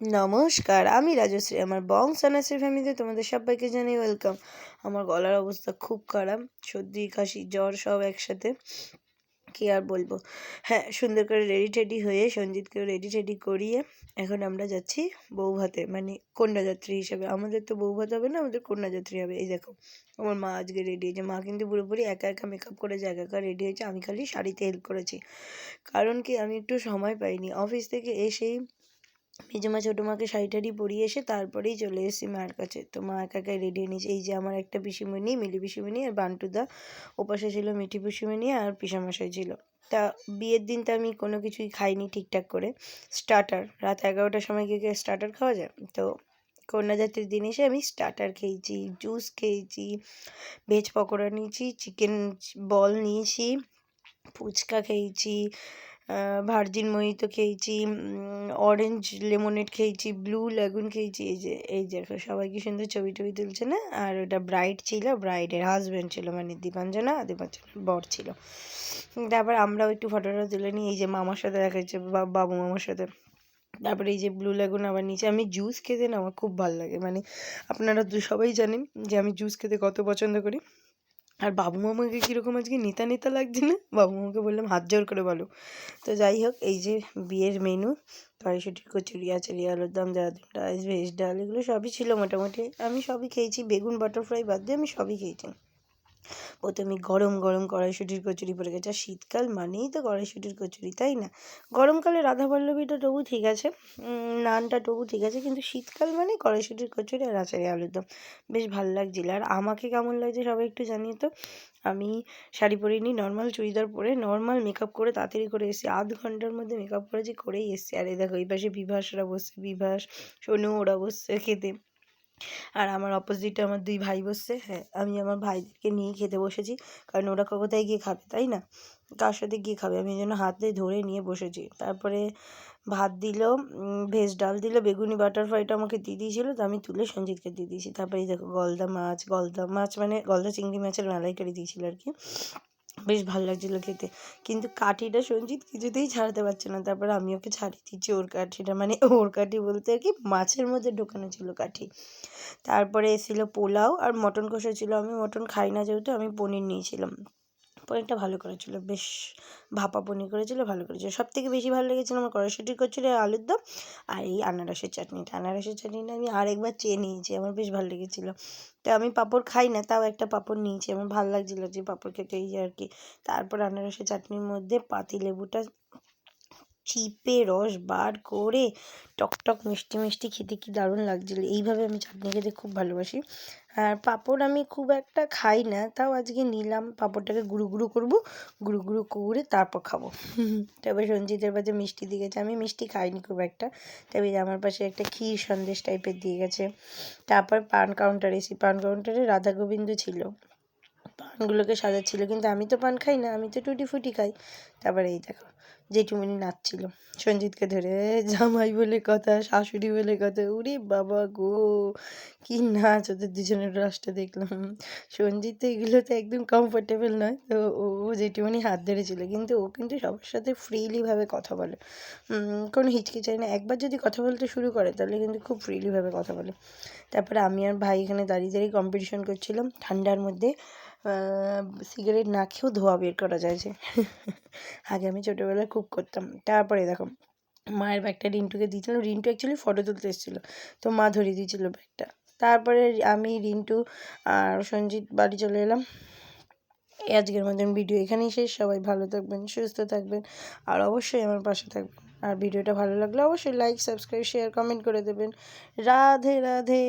নমস্কার, আমি রাজশ্রী, আমার বং সানাশ্রী ফ্যামিলিতে তোমাদের সবাইকে জানাই ওয়েলকাম আমার গলার অবস্থা খুব খারাপ, সর্দি, কাশি, জ্বর সব একসাথে, কি আর বলব? হ্যাঁ সুন্দর করে রেডি টেডি হয়ে, সঞ্জিতকেও রেডি টেডি করিয়ে, এখন আমরা যাচ্ছি বৌভাতে মানে কন্যাযাত্রী হিসেবে। আমাদের তো বৌভাত হবে না, আমাদের কন্যাযাত্রী হবে, এই দেখো। আমার মা আজকে রেডি হয়েছে, মা কিন্তু পুরোপুরি একা একা মেকআপ করেছে একা একা রেডি হয়েছে, আমি খালি শাড়িতে হেল্প করেছি। কারণ কি, আমি একটু সময় পাইনি। অফিস থেকে এসেই মেজমা ছোটো মাকে শাড়ি টাড়ি পরিয়ে এসে তারপরেই চলে এসেছি মায়ের কাছে। তো মা একা একাই রেডি নিয়েছে। এই যে আমার একটা পিসিমণি, মিলি পিসিমণি আর বান্টুদা, ওপাশে ছিল মিঠি পিসিমণি আর পিসামশাই ছিল। তা বিয়ের দিন তো আমি কোনো কিছুই খাইনি ঠিকঠাক করে। স্টার্টার রাত এগারোটার সময় গিয়ে স্টার্টার খাওয়া যায়? তো কন্যাযাত্রীর দিন এসে আমি স্টার্টার খেয়েছি জুস খেয়েছি ভেজ পকোড়া নিয়েছি চিকেন বল নিয়েছি, ফুচকা খেয়েছি ভার্জিন মোহিতো খেয়েছি অরেঞ্জ লেমনেড খেয়েছি ব্লু লেগুন খেয়েছি, এই যে, এই দেখো সবাই কি সুন্দর ছবি টবি তুলছে না? আর ওটা ব্রাইড ছিল ব্রাইডের হাজব্যান্ড ছিল মানে দীপাঞ্জনা, দীপাঞ্জনার বর ছিল। তারপর আমরাও একটু ফটোটা তুলে নিই, এই যে মামার সাথে দেখা যাচ্ছে বাবু মামার সাথে। তারপরে এই যে ব্লু লেগুন আবার নিচে, আমি জুস খেতে না, আমার খুব ভালো লাগে। মানে আপনারা তো সবাই জানেন যে আমি জুস খেতে কত পছন্দ করি। আর বাবু মামাকে কীরকম আজকে নেতা নেতা লাগছে না? বাবু মামাকে বললাম, হাত জোর করে বলো। তো যাই হোক, এই যে বিয়ের মেনু কড়াইশুটির কচুরি আচারি আলুর দম দেওয়াদুন রাইস ভেজ ডাল, এগুলো সবই ছিল মোটামুটি। আমি সবই খেয়েছি, বেগুন বাটারফ্রাই বাদ দিয়ে আমি সবই খেয়েছি। প্রথমে গরম গরম কড়াইশুটির কচুরি পড়ে গেছে। আর শীতকাল মানেই তো কড়াইশুটির কচুরি, তাই না? গরমকালে রাধা পল্লবীটা তবু ঠিক আছে নানটা তবু ঠিক আছে, কিন্তু শীতকাল মানে কড়াইশুটির কচুরি আর আচারি আলুর দম। বেশ ভালো লাগছিল। আর আমাকে কেমন লাগছে সবাই একটু জানিয়ে তো। আমি শাড়ি পরিনি নর্মাল চুড়িদার পরে নর্মাল মেকআপ করে তাড়াতাড়ি করে এসেছি। আধ ঘণ্টার মধ্যে মেকআপ করেছি করেই এসেছি। আর এই দেখো, এই পাশে বিভাসরা বসছে, বিভাস, সোনু, ওরা বসছে খেতে। আর আমার অপোজিটে আমার দুই ভাই বসছে। হ্যাঁ আমি আমার ভাইদেরকে নিয়ে খেতে বসেছি। কারণ ওরা কোথায় গিয়ে খাবে, তাই না? কার সাথে গিয়ে খাবে? আমি ওই জন্য হাতে ধরে নিয়ে বসেছি। তারপরে ভাত দিল ভেজ ডাল দিল, বেগুনি বাটার ফ্রাইটা আমাকে দিয়ে দিয়েছিলো, তো আমি তুলে সঞ্জিতকে দিয়ে দিয়েছি। তারপরে দেখো গলদা মাছ গলদা মাছ মানে গলদা চিংড়ি মাছের মালাইকারি দিয়েছিলো আর কি। বেশ ভালো লাগছিল খেতে। কিন্তু কাঠিটা সঞ্জিত কিছুতেই ছাড়াতে পারছে না। তারপর আমি ওকে ছাড়িয়ে দিচ্ছি ওর কাঠিটা। মানে ওর কাঠি বলতে আর কি মাছের মধ্যে ঢোকানো ছিল কাঠি। তারপরে এসেছিল পোলাও আর মটন কষা ছিল। আমি মটন খাই না যেহেতু, আমি পনির নিয়েছিলাম। পনিরটা ভালো করেছিল, বেশ ভাপা পনির করেছিল, ভালো করেছিল। সব থেকে বেশি ভালো লেগেছিল আমার কড়াইশুঁটি করেছিল আলুর দম আর এই আনারসের চাটনিটা। আনারসের চাটনিটা আমি আরেকবার চেয়ে নিয়েছি, আমার বেশ ভালো লেগেছিলো। তো আমি পাঁপড় খাই না, তাও একটা পাঁপড় নিয়েছি, আমার ভালো লাগছিল যে পাঁপড় খেতে এই আর কি। তারপর আনারসের চাটনির মধ্যে পাতি লেবুটা চিপে রস বার করে টকটক মিষ্টি মিষ্টি খেতে কি দারুণ লাগছিল। এইভাবে আমি চাটনি খেতে খুব ভালোবাসি। আর পাঁপড় আমি খুব একটা খাই না, তাও আজকে নিলাম পাঁপড়টাকে গুঁড়ো গুঁড়ো করব, গুঁড়ো গুঁড়ো করে তারপর খাব। তবে সঞ্জিতের পাশে মিষ্টি দিয়ে গেছে। আমি মিষ্টি খাইনি খুব একটা। তবে আমার পাশে একটা ক্ষীর সন্দেশ টাইপের দিয়ে গেছে। তারপর পান কাউন্টার এসি, পান কাউন্টারে রাধা গোবিন্দ ছিল। পানগুলোকে সাজাচ্ছিলো। কিন্তু আমি তো পান খাই না, আমি তো টুটি ফুটি খাই। তারপরে এই দেখো জেঠুমনি নাচছিল। সঞ্জিতকে ধরে, জামাই বলে কথা, শাশুড়ি বলে কথা উরে বাবা গো, কি নাচ! ওদের দুজনের রাসটা দেখলাম। সঞ্জিত তো এগুলোতে একদম কমফোর্টেবল নয়। তো ও জেঠুমনি হাত ধরেছিল। কিন্তু ও কিন্তু সবার সাথে ফ্রিলিভাবে কথা বলে। কোনো হিচকিচাই না। একবার যদি কথা বলতে শুরু করে, তাহলে কিন্তু খুব ফ্রিলিভাবে কথা বলে। তারপরে আমি আর ভাই এখানে দাঁড়িয়ে দাঁড়িয়ে কম্পিটিশন করছিলাম। ঠান্ডার মধ্যে সিগারেট না খেয়েও ধোয়া বের করা যায় যে। আগে আমি ছোটোবেলায় খুব করতাম। তারপরে দেখো মায়ের ব্যাগটা রিন্টুকে দিয়েছিলাম। রিন্টু অ্যাকচুয়ালি ফটো তুলতে এসেছিল। তো মা ধরিয়ে দিয়েছিলো ব্যাগটা তারপরে আমি রিন্টু আর সঞ্জিত বাড়ি চলে এলাম। আজকের মতন ভিডিও এখানেই শেষ। সবাই ভালো থাকবেন সুস্থ থাকবেন আর অবশ্যই আমার পাশে থাকবেন। আর ভিডিওটা ভালো লাগলে অবশ্যই লাইক সাবস্ক্রাইব শেয়ার কমেন্ট করে দেবেন। রাধে রাধে।